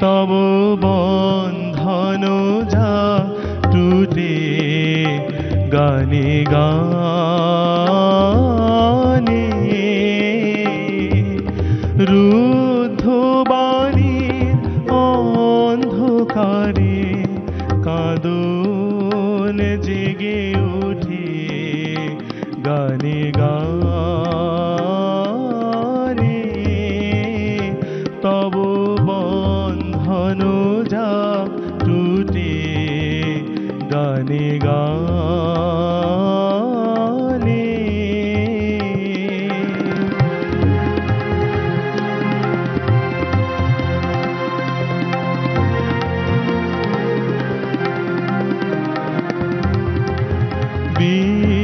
তব বন্ধন যা টুটে গানে গানে। রুদ্ধ বাণীর অন্ধকারে কাঁদন জেগে উঠে গানে গানে। গানে গানে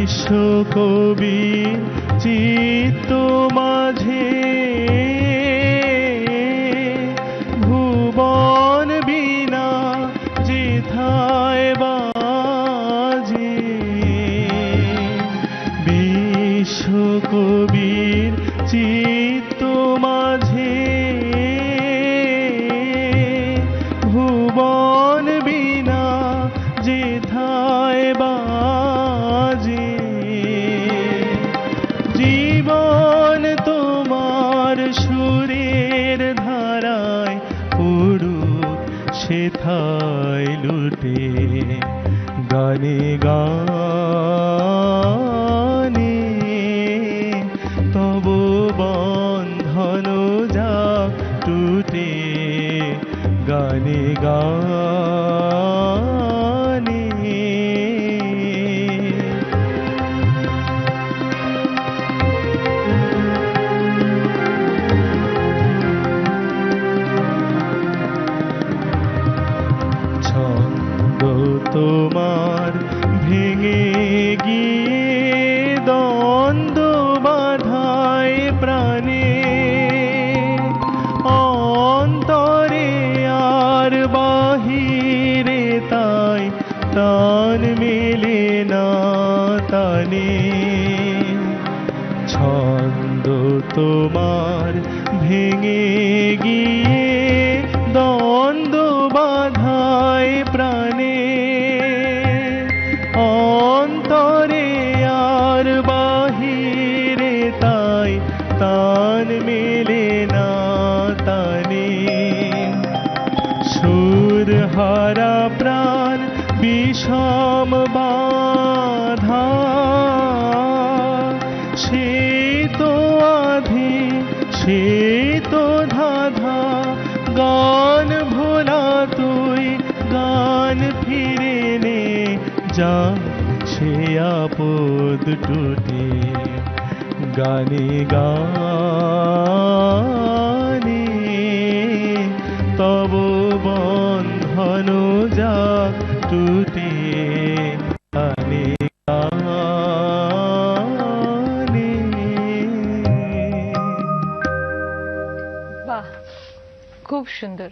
বিশ্বকবি চিত্ত মাঝে তোমার সুরের ধারায় পড়ুক সেথায় লুটে। গানে গানে তব বন্ধন যা টুটে। গানে গানে। তোমার ভেঙে গিয়ে দ্বন্দ্ব বাধায় প্রাণে। অন্তরে আর বাহিরে তাই টান মেলে না তানে। ছন্দ তোমার ভেঙে গিয়ে সুর হারা প্রাণ বিষম বাধা। সে তো আধি সে তো ধাধা, গান ভোলা তুই, গান ফিরে নে, যা সে আপদ টুটে। গানে গানে টুটে গানে গানে বাহ খুব সুন্দর